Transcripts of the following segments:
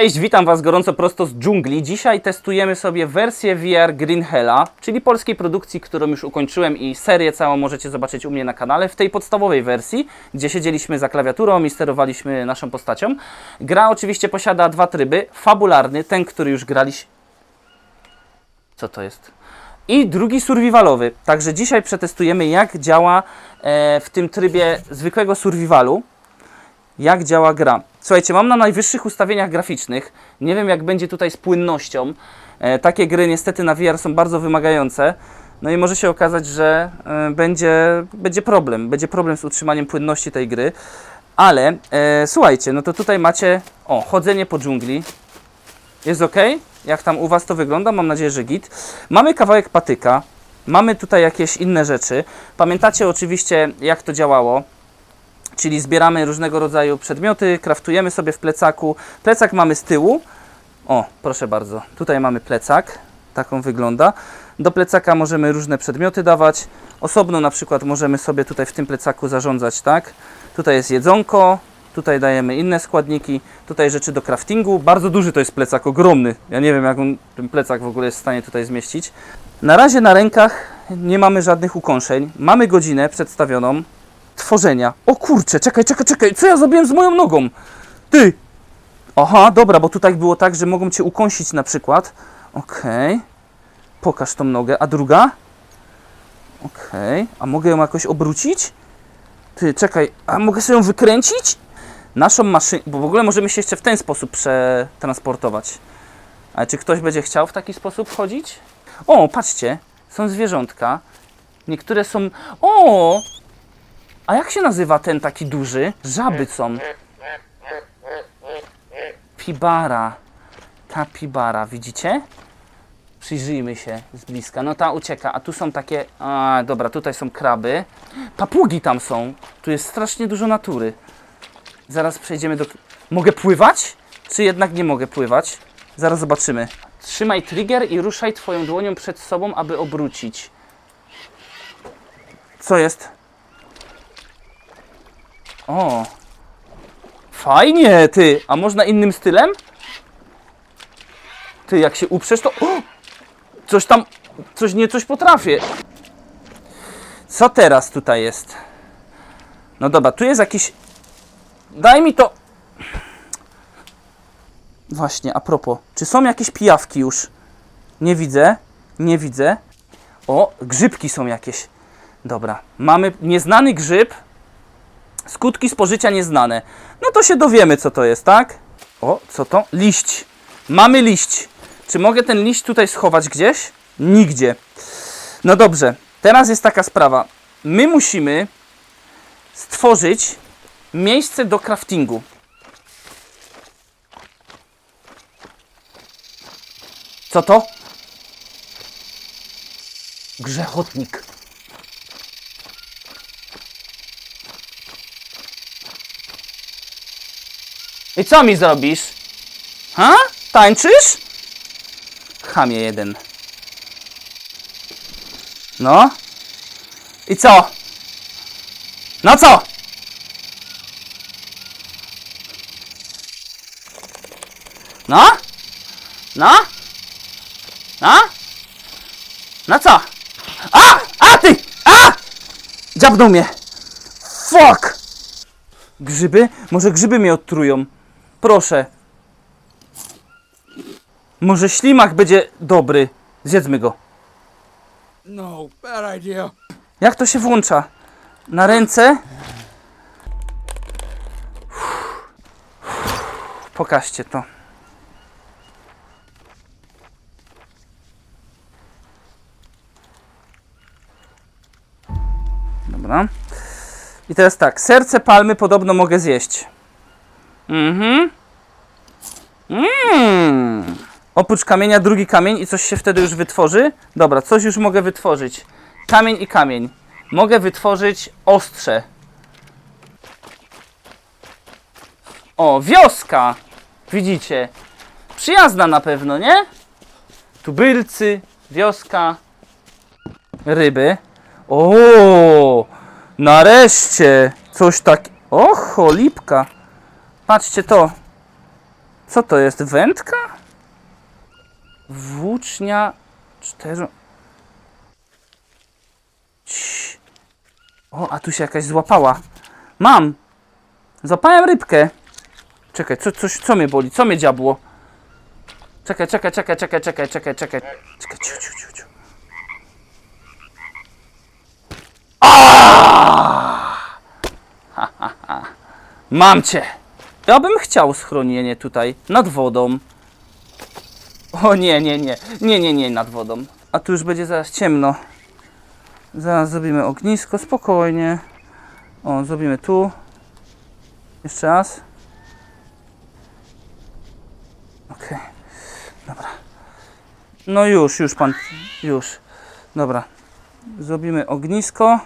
Cześć, witam Was gorąco prosto z dżungli. Dzisiaj testujemy sobie wersję VR Green Hella, czyli polskiej produkcji, którą już ukończyłem i serię całą możecie zobaczyć u mnie na kanale w tej podstawowej wersji, gdzie siedzieliśmy za klawiaturą i sterowaliśmy naszą postacią. Gra oczywiście posiada dwa tryby. Fabularny, ten, który już graliśmy... Co to jest? I drugi survivalowy. Także dzisiaj przetestujemy jak działa e, w tym trybie zwykłego survivalu jak działa gra. Słuchajcie, mam na najwyższych ustawieniach graficznych. Nie wiem, jak będzie tutaj z płynnością. E, takie gry niestety na VR są bardzo wymagające. No i może się okazać, że e, będzie, będzie problem. Będzie problem z utrzymaniem płynności tej gry. Ale e, słuchajcie, no to tutaj macie o, chodzenie po dżungli. Jest ok? Jak tam u Was to wygląda? Mam nadzieję, że git. Mamy kawałek patyka. Mamy tutaj jakieś inne rzeczy. Pamiętacie oczywiście, jak to działało czyli zbieramy różnego rodzaju przedmioty, kraftujemy sobie w plecaku. Plecak mamy z tyłu. O, proszę bardzo, tutaj mamy plecak, taką wygląda. Do plecaka możemy różne przedmioty dawać. Osobno na przykład możemy sobie tutaj w tym plecaku zarządzać, tak? Tutaj jest jedzonko, tutaj dajemy inne składniki, tutaj rzeczy do craftingu. Bardzo duży to jest plecak, ogromny. Ja nie wiem, jak on, ten plecak w ogóle jest w stanie tutaj zmieścić. Na razie na rękach nie mamy żadnych ukąszeń. Mamy godzinę przedstawioną, tworzenia. O kurczę, czekaj, czekaj, czekaj, co ja zrobiłem z moją nogą? Ty! Aha, dobra, bo tutaj było tak, że mogą cię ukąsić na przykład. Okej. Pokaż tą nogę. A druga? Okej. A mogę ją jakoś obrócić? Ty, czekaj, a mogę sobie ją wykręcić? Naszą maszynę, bo w ogóle możemy się jeszcze w ten sposób przetransportować. Ale czy ktoś będzie chciał w taki sposób chodzić? O, patrzcie, są zwierzątka. Niektóre są... O! A jak się nazywa ten taki duży? Żaby są. Pibara. Kapibara, widzicie? Przyjrzyjmy się z bliska. No ta ucieka, a tu są takie... A, dobra, tutaj są kraby. Papugi tam są. Tu jest strasznie dużo natury. Zaraz przejdziemy do... Mogę pływać? Czy jednak nie mogę pływać? Zaraz zobaczymy. Trzymaj trigger i ruszaj twoją dłonią przed sobą, aby obrócić. Co jest? O. Fajnie, ty. A można innym stylem? Ty, jak się uprzesz, to... O! Coś tam... Coś nie coś potrafię. Co teraz tutaj jest? No dobra, tu jest jakiś... Daj mi to... Właśnie, a propos. Czy są jakieś pijawki już? Nie widzę. Nie widzę. O, grzybki są jakieś. Dobra. Mamy nieznany grzyb. Skutki spożycia nieznane. No to się dowiemy, co to jest, tak? O, co to? Liść. Mamy liść. Czy mogę ten liść tutaj schować gdzieś? Nigdzie. No dobrze. Teraz jest taka sprawa. My musimy stworzyć miejsce do craftingu. Co to? Grzechotnik. I co mi zrobisz? Ha? Tańczysz? Chamie jeden. No? I co? No co? No? No? No? No co? A! A ty! A! Dziabnął mnie! Fuck! Grzyby? Może grzyby mnie odtrują. Proszę. Może ślimak będzie dobry. Zjedzmy go. No, bad idea. Jak to się włącza? Na ręce? Pokażcie to. Dobra. I teraz tak, serce palmy podobno mogę zjeść. Mhm. Mmm. Oprócz kamienia drugi kamień i coś się wtedy już wytworzy? Dobra, coś już mogę wytworzyć. Kamień i kamień. Mogę wytworzyć ostrze. O, wioska! Widzicie? Przyjazna na pewno, nie? Tubylcy, wioska, ryby. O, nareszcie coś tak. O, cholipka. Patrzcie to. Co to jest? Wędka? Włócznia cztero... O, a tu się jakaś złapała. Mam! Złapałem rybkę. Czekaj, co, coś, co mnie boli? Co mnie dziabło? Czekaj, czekaj, czekaj, czekaj, czekaj, czekaj, czekaj. Czekaj, ciu, ciu, ciu, ciu. Mam cię! Ja bym chciał schronienie tutaj, nad wodą. O nie, nie, nie, nie, nie, nie, nad wodą. A tu już będzie zaraz ciemno. Zaraz zrobimy ognisko, spokojnie. O, zrobimy tu. Jeszcze raz. Okej, dobra. No już, już pan, już. Dobra. Zrobimy ognisko.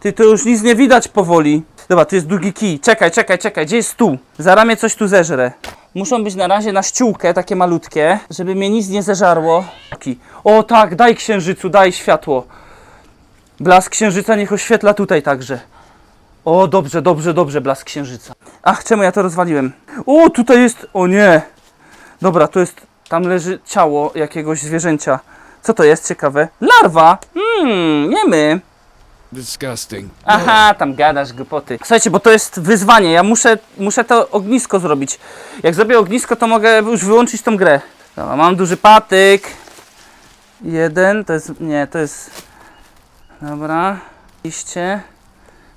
Ty, to już nic nie widać powoli. Dobra, tu jest długi kij. Czekaj, czekaj, czekaj. Gdzie jest stół? Za ramię coś tu zeżre. Muszą być na razie na ściółkę, takie malutkie, żeby mnie nic nie zeżarło. O tak, daj księżycu, daj światło. Blask księżyca niech oświetla tutaj także. O, dobrze, dobrze, dobrze, blask księżyca. Ach, czemu ja to rozwaliłem? O, tutaj jest... O nie! Dobra, to jest... Tam leży ciało jakiegoś zwierzęcia. Co to jest? Ciekawe. Larwa! Mmm, my. Disgusting. Aha, tam gadasz głupoty. Słuchajcie, bo to jest wyzwanie. Ja muszę, muszę to ognisko zrobić. Jak zrobię ognisko, to mogę już wyłączyć tą grę. Dobra, mam duży patyk. Jeden, to jest... Nie, to jest... Dobra. Liście.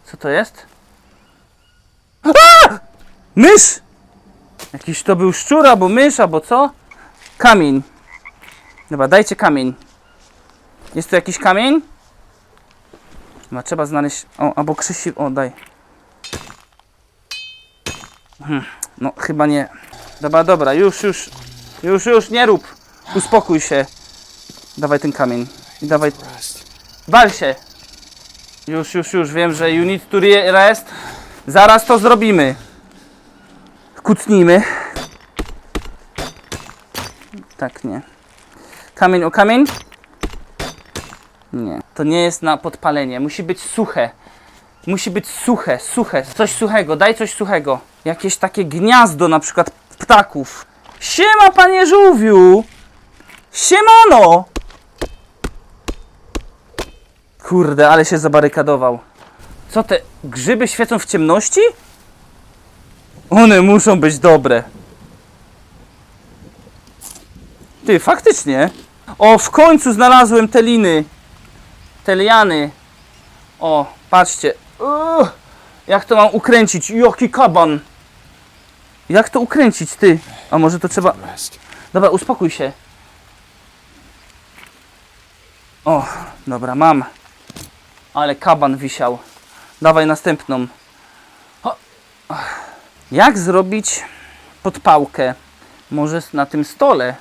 Co to jest? A! Mysz! Jakiś to był szczur, albo mysz, albo co? Kamień. Dobra, dajcie kamień. Jest tu jakiś kamień? Chyba trzeba znaleźć. O, albo Krzysi. O, daj. Hmm, no, chyba nie. Dobra, dobra, już, już. Już, już, nie rób. Uspokój się. Dawaj ten kamień. I dawaj. Wal się. Już, już, już. Wiem, że you need to re- rest. Zaraz to zrobimy. Kucnijmy. Tak, nie. Kamień o kamień? Nie. To nie jest na podpalenie. Musi być suche. Musi być suche, suche. Coś suchego. Daj coś suchego. Jakieś takie gniazdo na przykład ptaków. Siema, panie żółwiu! Siemano! Kurde, ale się zabarykadował. Co te grzyby świecą w ciemności? One muszą być dobre. Ty, faktycznie. O, w końcu znalazłem te liny. Te liany. O, patrzcie. Uuu, jak to mam ukręcić? Jaki kaban. Jak to ukręcić, ty? A może to trzeba... Dobra, uspokój się. O, dobra, mam. Ale kaban wisiał. Dawaj następną. Jak zrobić podpałkę? Może na tym stole?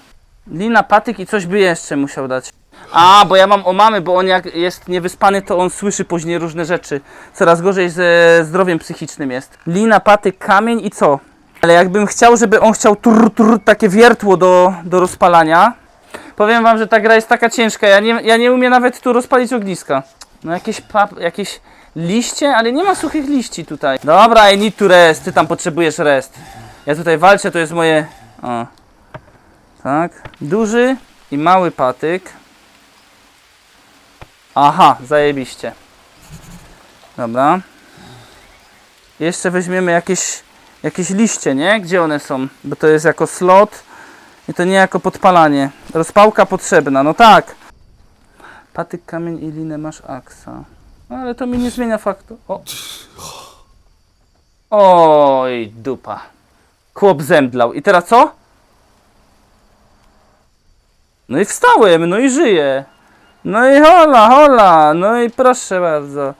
Lina, patyk i coś by jeszcze musiał dać. A, bo ja mam o mamy, bo on jak jest niewyspany, to on słyszy później różne rzeczy. Coraz gorzej ze zdrowiem psychicznym jest. Lina, patyk, kamień i co? Ale jakbym chciał, żeby on chciał tur, tur, takie wiertło do, do rozpalania, powiem wam, że ta gra jest taka ciężka. Ja nie, ja nie umiem nawet tu rozpalić ogniska. No jakieś pap, jakieś liście, ale nie ma suchych liści tutaj. Dobra, I need to rest. Ty tam potrzebujesz rest. Ja tutaj walczę, to jest moje... O. Tak. Duży i mały patyk. Aha, zajebiście. Dobra. Jeszcze weźmiemy jakieś, jakieś liście, nie? Gdzie one są? Bo to jest jako slot i to nie jako podpalanie. Rozpałka potrzebna, no tak. Patyk, kamień i linę masz aksa. No, ale to mi nie zmienia faktu. O. Oj, dupa. Chłop zemdlał. I teraz co? No i wstałem, no i żyję. No i hola, hola, no i proszę bardzo.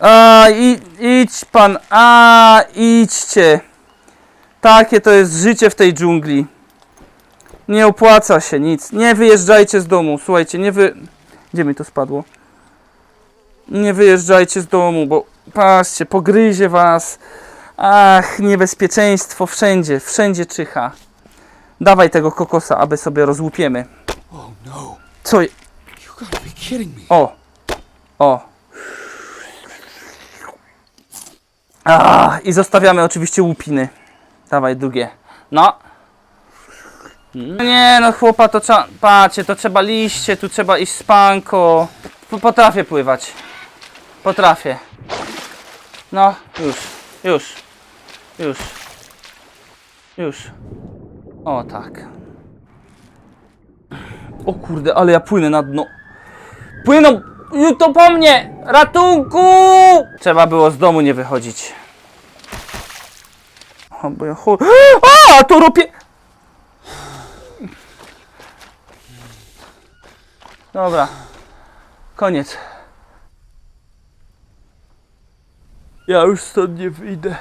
A, i, idź pan, a, idźcie. Takie to jest życie w tej dżungli. Nie opłaca się nic. Nie wyjeżdżajcie z domu, słuchajcie, nie wy... Gdzie mi to spadło? Nie wyjeżdżajcie z domu, bo patrzcie, pogryzie was. Ach, niebezpieczeństwo wszędzie, wszędzie czyha. Dawaj tego kokosa, aby sobie rozłupiemy. Oh no. Co? Gotta be kidding me. O! O! A, I zostawiamy oczywiście łupiny. Dawaj, drugie. No. Nie no chłopa to trzeba, patrzcie, to trzeba liście, tu trzeba iść spanko. Potrafię pływać. Potrafię. No, już, już, już, już. O tak. O kurde, ale ja płynę na dno. Płyną! To po mnie! Ratunku! Trzeba było z domu nie wychodzić. O, bo ja chu... A, to ropie... Dobra. Koniec. Ja już stąd nie wyjdę.